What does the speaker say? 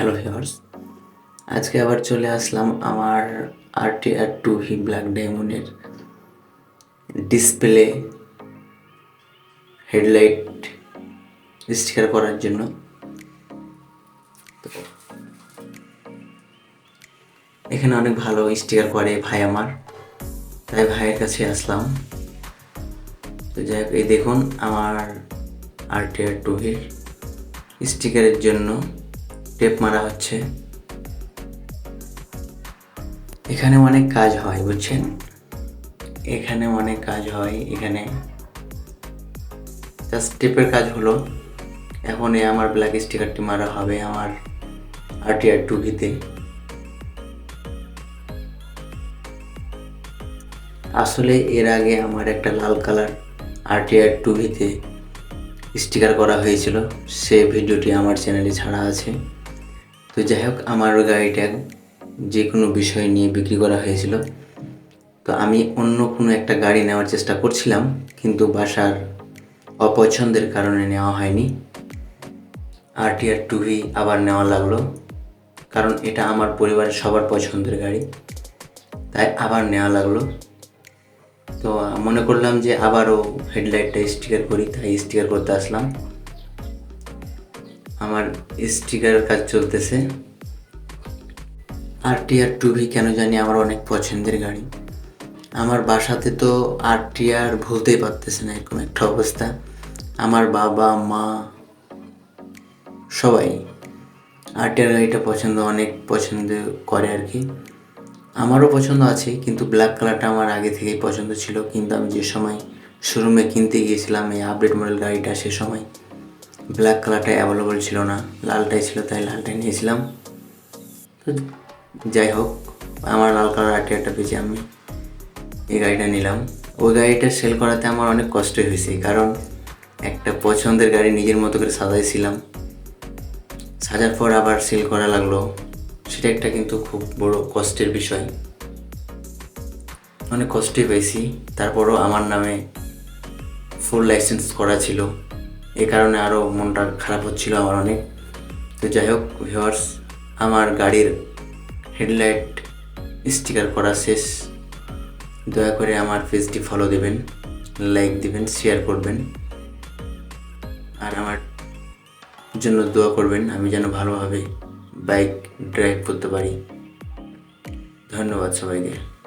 Hello viewers, আজকে আবার চলে আসলাম আমার R T R two V black ডায়মন্ডের ডিসপ্লে হেডলাইট স্টিকার করার জন্য। এখানে অনেক ভালো স্টিকার করে ভাই আমার, তাই ভাইয়ের কাছে আসলাম। তো যাই এই দেখুন আমার আর টি আর টু ভির স্টিকারের জন্য টেপ মারা হচ্ছে। এখানে অনেক কাজ হয়, বুঝছেন? এখানে অনেক কাজ হয়, এখানে। জাস্ট টেপের কাজ হলো, এখন এ আমার ব্ল্যাক স্টিকারটি মারা হবে আমার আরটিআর টু ভিতে আসলে এর আগে আমার একটা লাল কালার আরটিআর টুভিতে স্টিকার করা হয়েছিল, সে ভিডিওটি আমার চ্যানেলে ছাড়া আছে। তো যাই হোক, আমার গাড়িটা যে কোনো বিষয় নিয়ে বিক্রি করা হয়েছিল। তো আমি অন্য কোনো একটা গাড়ি নেওয়ার চেষ্টা করছিলাম, কিন্তু বাসার অপছন্দের কারণে নেওয়া হয়নি। আর টি আর টুভি আবার নেওয়া লাগল, কারণ এটা আমার পরিবারের সবার পছন্দের গাড়ি, তাই আবার নেওয়া লাগল। তো মনে করলাম যে আবারও হেডলাইটটা স্টিকার করি, তাই স্টিকার করতে আসলাম। আমার স্টিকারের কাজ চলতেছে। আর টি ভি কেন জানি আমার অনেক পছন্দের গাড়ি। আমার বাসাতে তো আর টি আর ভুলতেই পারতেছে না, এরকম একটা অবস্থা। আমার বাবা, মা, সবাই আর টি আর গাড়িটা পছন্দ, অনেক পছন্দ করে আর কি আমারও পছন্দ আছে, কিন্তু ব্ল্যাক কালারটা আমার আগে থেকেই পছন্দ ছিল। কিন্তু আমি যে সময় শোরুমে কিনতে গিয়েছিলাম, এই আপডেট মডেল গাড়িটা সে সময় ব্ল্যাক কালারটা অ্যাভেলেবল ছিল না, লালটাই ছিল, তাই লালটাই নিয়েছিলাম। তো যাই হোক, আমার লাল কালার আটিয়াটা পেয়েছি আমি। এই গাড়িটা নিলাম। ওই গাড়িটা সেল করাতে আমার অনেক কষ্ট হয়েছে, কারণ একটা পছন্দের গাড়ি নিজের মতো করে সাজাইছিলাম। সাজার পর আবার সেল করা লাগল। সেটা একটা কিন্তু খুব বড় কষ্টের বিষয়। অনেক কষ্টই পেয়েছি। তারপরও আমার নামে ফুল লাইসেন্স করা ছিল। এই কারণে আরও মনটা খারাপ হচ্ছিল আমার অনেক। তো যাই হোক ভিওয়ার্স আমার গাড়ির হেডলাইট স্টিকার করা শেষ। দয়া করে আমার পেজটি ফলো দেবেন লাইক দিবেন শেয়ার করবেন। আর আমার জন্য দোয়া করবেন, আমি যেন ভালোভাবে বাইক ড্রাইভ করতে পারি। ধন্যবাদ সবাইকে।